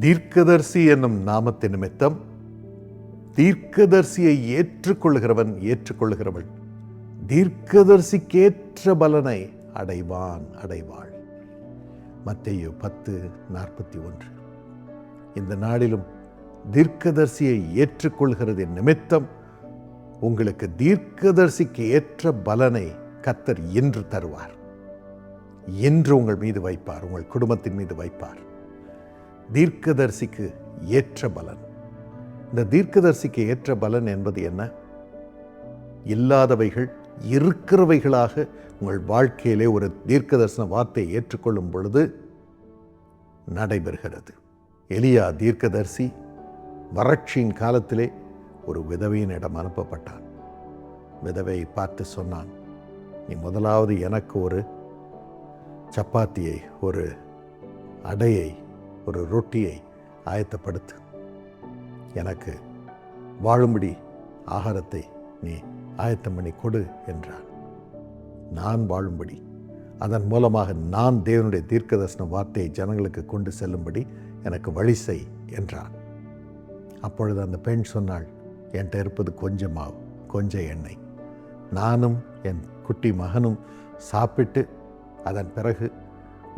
தீர்க்கதர்சி என்னும் நாமத்தின் நிமித்தம் தீர்க்கதர்சியை ஏற்றுக்கொள்கிறவன் ஏற்றுக்கொள்கிறவள் தீர்க்கதர்சிக்கேற்ற பலனை அடைவான் அடைவாள். மத்தையோ பத்து நாற்பத்தி ஒன்று. இந்த நாளிலும் தீர்க்கதர்சியை ஏற்றுக்கொள்கிறது நிமித்தம் உங்களுக்கு தீர்க்கதர்சிக்கு ஏற்ற பலனை கத்தர் என்று தருவார். என்று உங்கள் மீது வைப்பார் உங்கள் குடும்பத்தின் மீது வைப்பார். தீர்க்கதரிசிக்கு ஏற்ற பலன். இந்த தீர்க்கதரிசிக்கு ஏற்ற பலன் என்பது என்ன? இல்லாதவைகள் இருக்கிறவைகளாக உங்கள் வாழ்க்கையிலே ஒரு தீர்க்கதரிசன வார்த்தையை ஏற்றுக்கொள்ளும் பொழுது நடைபெறுகிறது. எலியா தீர்க்கதரிசி வறட்சியின் காலத்திலே ஒரு விதவையினிடம் அனுப்பப்பட்டான். விதவையை பார்த்து சொன்னான் நீ முதலாவது எனக்கு ஒரு சப்பாத்தியை ஒரு அடையை ஒரு ரொட்டியை ஆயத்தப்படுத்து. எனக்கு வாழும்படி ஆகாரத்தை நீ ஆயத்தம் பண்ணி கொடு என்றான் நான் வாழும்படி அதன் மூலமாக நான் தேவனுடைய தீர்க்கதர்சன வார்த்தையை ஜனங்களுக்கு கொண்டு செல்லும்படி எனக்கு வழி செய் என்றான். அப்பொழுது அந்த பெண் சொன்னாள் என்கிட்ட இருப்பது கொஞ்சம் மாவு கொஞ்சம் எண்ணெய். நானும் என் குட்டி மகனும் சாப்பிட்டு அதன் பிறகு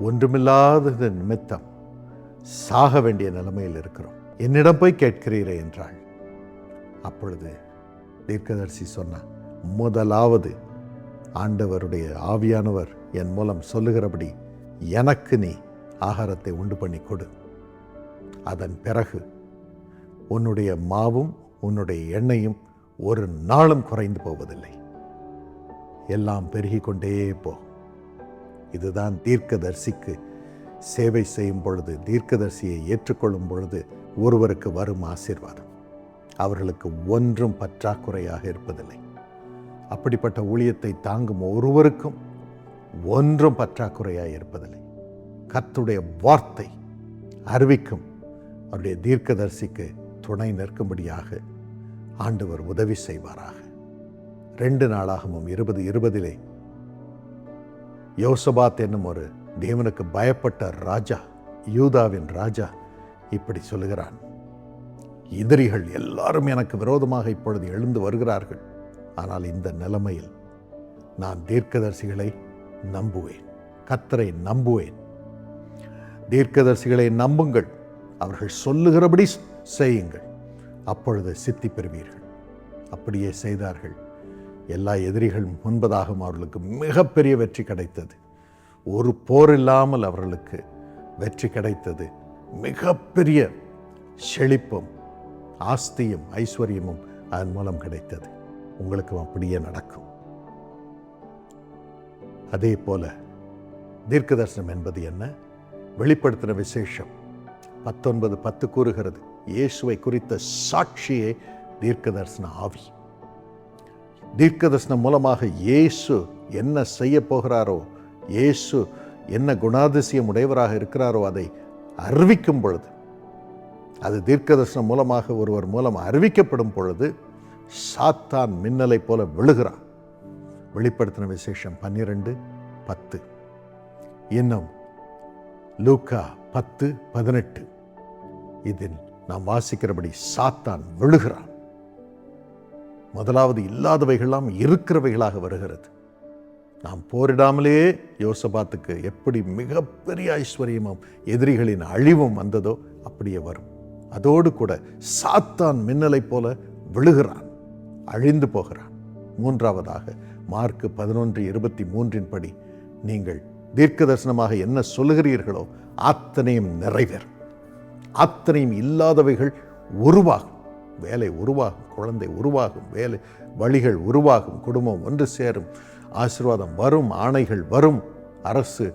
ஒன்றுமில்லாதது நிமித்தம் சாக வேண்டிய நிலைமையில் இருக்கிறோம். என்னிடம் போய் கேட்கிறீரே என்றாள். அப்பொழுது தீர்க்கதரிசி சொன்ன முதலாவது ஆண்டவருடைய ஆவியானவர் என் மூலம் சொல்லுகிறபடி எனக்கு நீ ஆகாரத்தை உண்டு பண்ணி கொடு. அதன் பிறகு உன்னுடைய மாவும் உன்னுடைய எண்ணெயும் ஒரு நாளும் குறைந்து போவதில்லை. எல்லாம் பெருகிக்கொண்டே போ. இதுதான் தீர்க்கதரிசிக்கு சேவை செய்யும் பொழுது தீர்க்கதரிசியை ஏற்றுக்கொள்ளும் பொழுது ஒருவருக்கு வரும் ஆசீர்வாதம். அவர்களுக்கு ஒன்றும் பற்றாக்குறையாக இருப்பதில்லை. அப்படிப்பட்ட ஊழியத்தை தாங்கும் ஒருவருக்கும் ஒன்றும் பற்றாக்குறையாக இருப்பதில்லை. கத்துடைய வார்த்தை அறிவிக்கும். அவருடைய தீர்க்கதரிசிக்கு துணை நிற்கும்படியாக ஆண்டவர் உதவி செய்வாராக. ரெண்டு நாளாகவும் இருபது இருபதிலே யோசபாத் என்னும் ஒரு தேவனுக்கு பயப்பட்ட ராஜா யூதாவின் ராஜா இப்படி சொல்லுகிறான். எதிரிகள் எல்லாரும் எனக்கு விரோதமாக இப்பொழுது எழுந்து வருகிறார்கள். ஆனால் இந்த நிலைமையில் நான் தீர்க்கதரிசிகளை நம்புவேன். கத்தரை நம்புவேன். தீர்க்கதரிசிகளை நம்புங்கள். அவர்கள் சொல்லுகிறபடி செய்யுங்கள். அப்பொழுது சித்தி பெறுவீர்கள். அப்படியே செய்தார்கள். எல்லா எதிரிகள் முன்பதாகவும் அவர்களுக்கு மிகப்பெரிய வெற்றி கிடைத்தது. ஒரு போர் இல்லாமல் அவர்களுக்கு வெற்றி கிடைத்தது. மிகப்பெரிய செழிப்பும் ஆஸ்தியும் ஐஸ்வர்யமும் அதன் மூலம் கிடைத்தது. உங்களுக்கும் அப்படியே நடக்கும். அதே போல தீர்க்க தரிசனம் என்பது என்ன? வெளிப்படுத்தின விசேஷம். பத்தொன்பது பத்து கூறுகிறது. இயேசுவை குறித்த சாட்சியே தீர்க்க தரிசன ஆவி. தீர்க்க தரிசனம் மூலமாக இயேசு என்ன செய்ய போகிறாரோ இயேசு என்ன குணாதிசயம் உடையவராக இருக்கிறாரோ அதை அறிவிக்கும் பொழுது அது தீர்க்கதர்சனம் மூலமாக ஒருவர் மூலம் அறிவிக்கப்படும் பொழுது சாத்தான் மின்னலை போல விழுகிறான். வெளிப்படுத்தின விசேஷம் பன்னிரண்டு பத்து. இன்னும் லூக்கா பத்து பதினெட்டு. இதில் நாம் வாசிக்கிறபடி சாத்தான் விழுகிறான். முதலாவது இல்லாதவைகள்லாம் இருக்கிறவைகளாக வருகிறது. நாம் போரிடாமலே யோசபாத்துக்கு எப்படி மிகப்பெரிய ஐஸ்வர்யமும் எதிரிகளின் அழிவும் வந்ததோ அப்படியே வரும். அதோடு கூட சாத்தான் மின்னலை போல விழுகிறான் அழிந்து போகிறான். மூன்றாவதாக மார்க்கு பதினொன்று இருபத்தி மூன்றின் படி நீங்கள் தீர்க்க தரிசனமாக என்ன சொல்லுகிறீர்களோ அத்தனையும் நிறைவேறும் அத்தனையும் இல்லாதவைகள் உருவாகும். வேலை உருவாகும் குழந்தை உருவாகும் வேலை வழிகள் உருவாகும் குடும்பம் ஒன்று சேரும். ஆசீர்வாதம் வரும் ஆணைகள் வரும். அரசு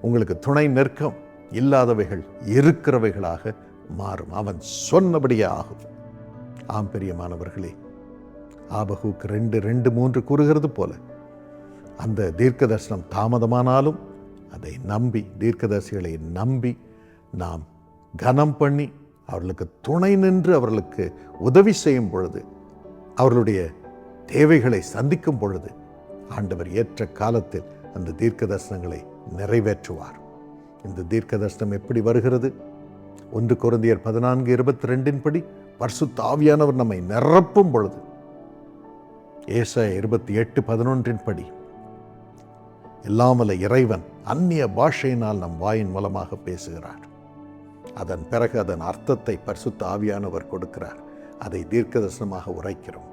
உங்களுக்கு துணை நிற்கும். இல்லாதவைகள் இருக்கிறவைகளாக மாறும். அவன் சொன்னபடியே ஆகும். ஆம் பெரியமானவர்களே ஆபகுக்கு ரெண்டு ரெண்டு மூன்று கூறுகிறது போல. அந்த தீர்க்க தரிசனம் தாமதமானாலும் அதை நம்பி தீர்க்கதரிசிகளை நம்பி நாம் கனம் பண்ணி அவர்களுக்கு துணை நின்று அவர்களுக்கு உதவி செய்யும் பொழுது அவர்களுடைய தேவைகளை சந்திக்கும் பொழுது ஆண்டவர் ஏற்ற காலத்தில் அந்த தீர்க்க தரிசனங்களை நிறைவேற்றுவார். இந்த தீர்க்க தரிசனம் எப்படி வருகிறது? ஒன்று குழந்தையர் பதினான்கு இருபத்தி ரெண்டின் படி பர்சு தாவியானவர் நம்மை நிரப்பும் பொழுது. ஏச இருபத்தி எட்டு பதினொன்றின் படி இல்லாமல இறைவன் அந்நிய பாஷையினால் நம் வாயின் மூலமாக பேசுகிறார். அதன் பிறகு அதன் அர்த்தத்தை பரிசுத்த ஆவியானவர் கொடுக்கிறார். அதை தீர்க்க தரிசனமாக உரைக்கிறோம்.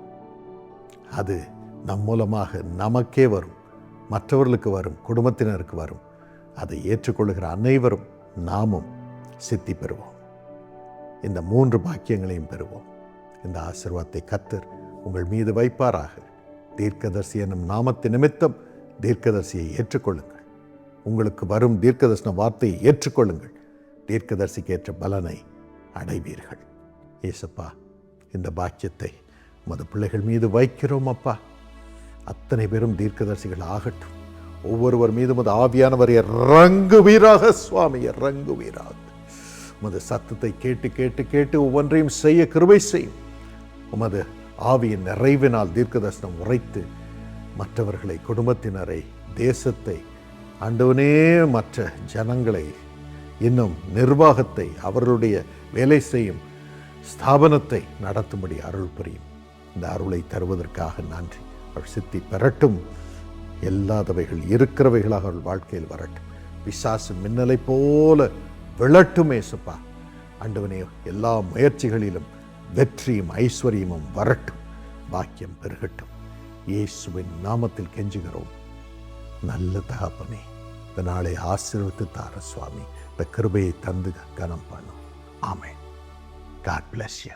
அது நம் மூலமாக நமக்கே வரும் மற்றவர்களுக்கு வரும் குடும்பத்தினருக்கு வரும். அதை ஏற்றுக்கொள்கிற அனைவரும் நாமும் சித்தி பெறுவோம். இந்த மூன்று பாக்கியங்களையும் பெறுவோம். இந்த ஆசிர்வாதத்தை கத்தர் உங்கள் மீது வைப்பாராக. தீர்க்கதர்சி என்னும் நாமத்து நிமித்தம் தீர்க்கதர்சியை ஏற்றுக்கொள்ளுங்கள். உங்களுக்கு வரும் தீர்க்கதர்சன வார்த்தையை ஏற்றுக்கொள்ளுங்கள். தீர்க்கதர்சிக்கு ஏற்ற பலனை அடைவீர்கள். ஏசப்பா இந்த பாக்கியத்தை உமது பிள்ளைகள் மீது வைக்கிறோம் அப்பா. அத்தனை பேரும் தீர்க்கதரிசிகள் ஆகட்டும். ஒவ்வொருவர் மீதும் அது ஆவியானவர் இறங்குவீராக சுவாமி இறங்குவீராக. உமது சத்தத்தை கேட்டு கேட்டு கேட்டு ஒவ்வொன்றையும் செய்ய கிருபை செய்யும். உமது ஆவியின் நிறைவினால் தீர்க்கதர்சனம் உரைத்து மற்றவர்களை குடும்பத்தினரை தேசத்தை ஆண்டவனே மற்ற ஜனங்களை இன்னும் நிர்வாகத்தை அவர்களுடைய வேலை செய்யும் ஸ்தாபனத்தை நடத்தும்படி அருள் புரியும். இந்த அருளை தருவதற்காக நன்றி. அவள் சித்தி பெறட்டும். எல்லாதவைகள் இருக்கிறவைகளாக அவள் வாழ்க்கையில் வரட்டும். பிசாசு மின்னலை போல விளட்டுமே ஏசப்பா. ஆண்டவனே எல்லா முயற்சிகளிலும் வெற்றியும் ஐஸ்வர்யமும் வரட்டும். பாக்கியம் பெருகட்டும். இயேசுவின் நாமத்தில் கெஞ்சுகிறோம். நல்ல தகப்பனே இந்த நாளை ஆசீர்வத்து தார சுவாமி இந்த கிருபையை தந்து கனம் பண்ணும். ஆமென். God bless you